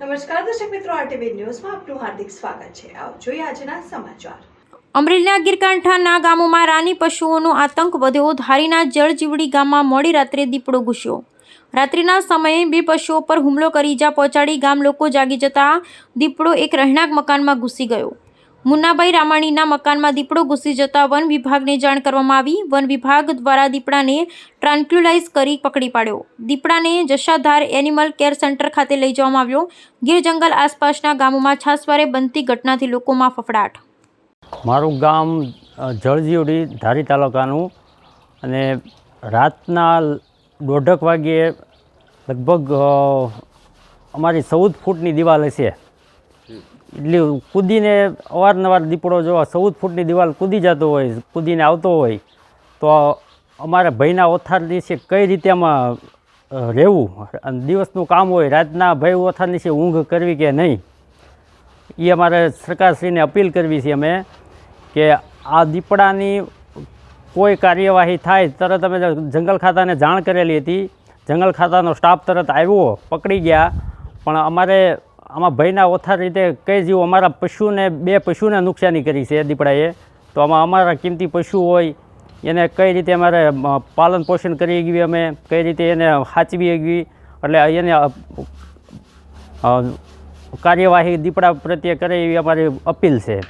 નમસ્કાર દર્શક મિત્રો, આરટીવી ન્યૂઝમાં આપનું હાર્દિક સ્વાગત છે. આવો જોઈએ આજના સમાચાર. અમરેલીના ગીરકાંઠાના ગામોમાં રાની પશુઓનો આતંક વધ્યો, ધારીના જળજીવડી ગામમાં મોડી રાત્રે દીપડો ઘૂસ્યો. રાત્રિના સમયે બે પશુઓ પર હુમલો કરી ઈજા પહોંચાડી ગામ લોકો જાગી જતા દીપડો એક રહેણાંક મકાનમાં ઘૂસી ગયો. મુન્નાભાઈ રામાણીના મકાનમાં દીપડો ઘૂસી જતા વન વિભાગને જાણ કરવામાં આવી. વન વિભાગ દ્વારા દીપડાને ટ્રાન્ક્યુલાઇઝ કરી પકડી પાડ્યો. દીપડાને જશાધાર એનિમલ કેર સેન્ટર ખાતે લઈ જવામાં આવ્યો. ગીર જંગલ આસપાસના ગામોમાં છાસવારે બનતી ઘટનાથી લોકોમાં ફફડાટ. મારું ગામ જળજીવડી ધારી તાલુકાનું અને રાતના દોઢક વાગ્યે લગભગ અમારી ચૌદ ફૂટની દિવાલ હશે. એટલે કૂદીને અવારનવાર દીપડો જો ચૌદ ફૂટની દિવાલ કૂદી જતો હોય, કૂદીને આવતો હોય, તો અમારા ભાઈના ઓથાર દિવસે કઈ રીતે આમાં રહેવું? અને દિવસનું કામ હોય, રાતના ભાઈ ઓથાર દિવસે ઊંઘ કરવી કે નહીં? એ અમારે સરકારશ્રીને અપીલ કરવી છે અમે કે આ દીપડાની કોઈ કાર્યવાહી થાય, તરત અમે જંગલ ખાતાને જાણ કરેલી હતી. જંગલ ખાતાનો સ્ટાફ તરત આવ્યો, પકડી ગયા. પણ અમારે આમાં ભયના ઓથાર રીતે કઈ જીવો અમારા પશુને, બે પશુને નુકસાની કરી છે દીપડાએ. તો આમાં અમારા કિંમતી પશુ હોય, એને કઈ રીતે અમારે પાલન પોષણ કરી ગયું અમે, કઈ રીતે એને સાચવી ગઈ એટલે એને કાર્યવાહી દીપડા પ્રત્યે કરે એવી અમારી અપીલ છે.